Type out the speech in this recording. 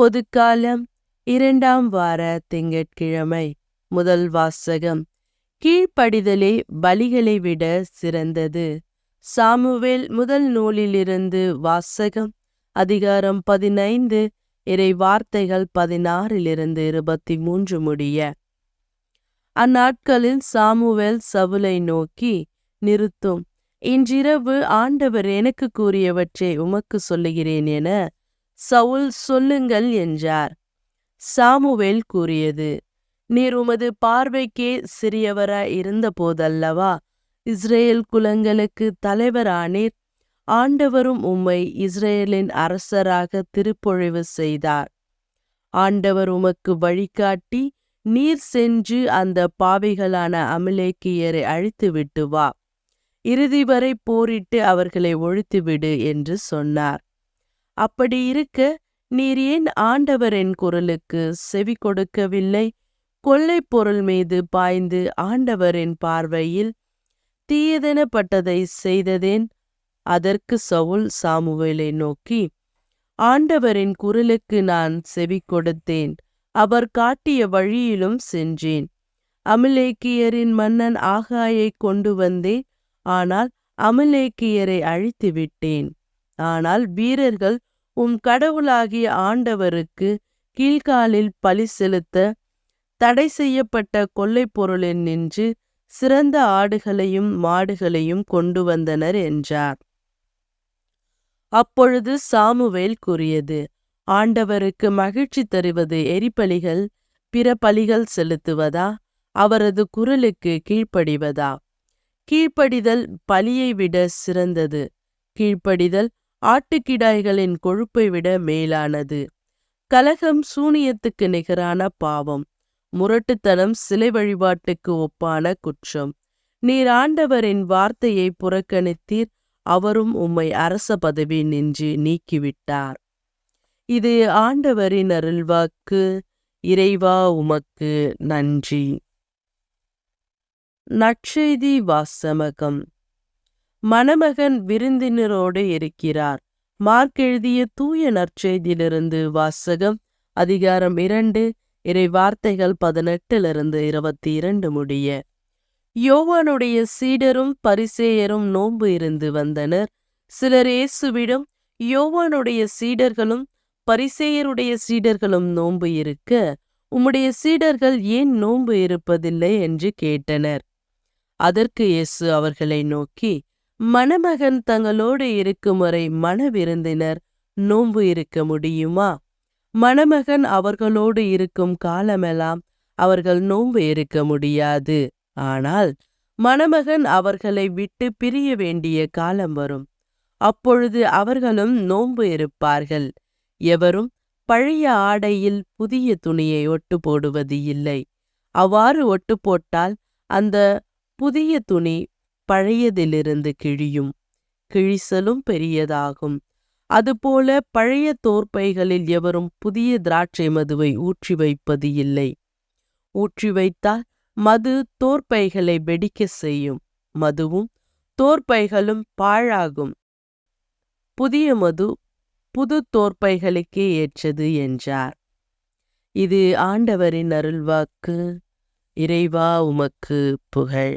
பொதுக்காலம் இரண்டாம் வார திங்கட்கிழமை. முதல் வாசகம். கீழ்ப்படிதலே பலிகளை விட சிறந்தது. சாமுவேல் முதல் நூலிலிருந்து வாசகம். அதிகாரம் பதினைந்து. இறை வார்த்தைகள் பதினாறிலிருந்து இருபத்தி மூன்று முடிய. அந்நாட்களில் சாமுவேல் சவுலை நோக்கி நிறுத்தும். இன்றிரவு ஆண்டவர் எனக்கு கூறியவற்றை உமக்கு சொல்லுகிறேன் என சவுல் சொல்லுங்கள் என்றார். சாமுவேல் கூறியது நீர் உமது பார்வைக்கே சிறியவராய் இருந்த போதல்லவா இஸ்ரேல் குலங்களுக்கு தலைவரானீர். ஆண்டவரும் உம்மை இஸ்ரேலின் அரசராக திருப்பொழிவு செய்தார். ஆண்டவர் உமக்கு வழிகாட்டி நீர் சென்று அந்த பாவிகளான அமிலேக்கியரை அழித்து விட்டு வா. இறுதி வரை போரிட்டு அவர்களை ஒழித்துவிடு என்று சொன்னார். அப்படி இருக்க நீர் ஏன் ஆண்டவரின் குரலுக்கு செவி கொடுக்கவில்லை? கொள்ளை பொருள் மீது பாய்ந்து ஆண்டவரின் பார்வையில் தீயதெனப்பட்டதை செய்ததேன்? அதற்கு சவுல் சாமுவேலை நோக்கி ஆண்டவரின் குரலுக்கு நான் செவி கொடுத்தேன். அவர் காட்டிய வழியிலும் சென்றேன். அமிலேக்கியரின் மன்னன் ஆகாயை கொண்டு வந்தேன். ஆனால் அமலேக்கியரை அழித்து விட்டேன் ஆனால் வீரர்கள் உம் கடவுளாகிய ஆண்டவருக்கு கீழ்காலில் பலி செலுத்த தடை செய்யப்பட்ட கொள்ளைப் பொருளில் நின்று சிறந்த ஆடுகளையும் மாடுகளையும் கொண்டு வந்தனர் என்றார். அப்பொழுது சாமுவேல் கூறியது ஆண்டவருக்கு மகிழ்ச்சி தருவது எரிபலிகள் பிற பலிகள் செலுத்துவதா? அவரது குரலுக்கு கீழ்ப்படிவதா? கீழ்ப்படிதல் பலியை விட சிறந்தது. கீழ்ப்படிதல் ஆட்டுக்கிடாய்களின் கொழுப்பை விட மேலானது. கலகம் சூனியத்துக்கு நிகரான பாவம். முரட்டுத்தனம் சிலை வழிபாட்டுக்கு ஒப்பான குற்றம். நீர் ஆண்டவரின் வார்த்தையை புறக்கணித்தீர் அவரும் உம்மை அரச பதவி நின்று நீக்கிவிட்டார். இது ஆண்டவரின் அருள்வாக்கு. இறைவா உமக்கு நன்றி. நற்செய்தி வாசமகம். மணமகன் விருந்தினரோடு இருக்கிறார். மார்க் எழுதிய தூய நற்செய்தியிலிருந்து வாசகம் அதிகாரம் இரண்டு இறை வார்த்தைகள் பதினெட்டிலிருந்து இருபத்தி இரண்டு முடிய. யோவானுடைய சீடரும் பரிசேயரும் நோன்பு இருந்து வந்தனர். சிலர் இயேசுவிடம் யோவானுடைய சீடர்களும் பரிசேயருடைய சீடர்களும் நோன்பு இருக்க உம்முடைய சீடர்கள் ஏன் நோன்பு இருப்பதில்லை? என்று கேட்டனர். அதற்கு இயேசு அவர்களை நோக்கி மணமகன் தங்களோடு இருக்கும் வரை மணவிருந்தினர் நோன்பு இருக்க முடியுமா? மணமகன் அவர்களோடு இருக்கும் காலமெல்லாம் அவர்கள் நோன்பு இருக்க முடியாது. ஆனால் மணமகன் அவர்களை விட்டு பிரிய வேண்டிய காலம் வரும். அப்பொழுது அவர்களும் நோன்பு இருப்பார்கள். எவரும் பழைய ஆடையில் புதிய துணியை ஒட்டு போடுவது இல்லை. அவ்வாறு ஒட்டு போட்டால் அந்த புதிய துணி பழையதிலிருந்து கிழியும். கிழிசலும் பெரியதாகும். அதுபோல பழைய தோற்பைகளில் எவரும் புதிய திராட்சை மதுவை ஊற்றி வைப்பது இல்லை. ஊற்றி வைத்தால் மது தோற்பைகளை வெடிக்க செய்யும். மதுவும் தோற்பைகளும் பாழாகும். புதிய மது புது தோற்பைகளுக்கே ஏற்றது என்றார். இது ஆண்டவரின் அருள்வாக்கு. இறைவா உமக்கு புகழ்.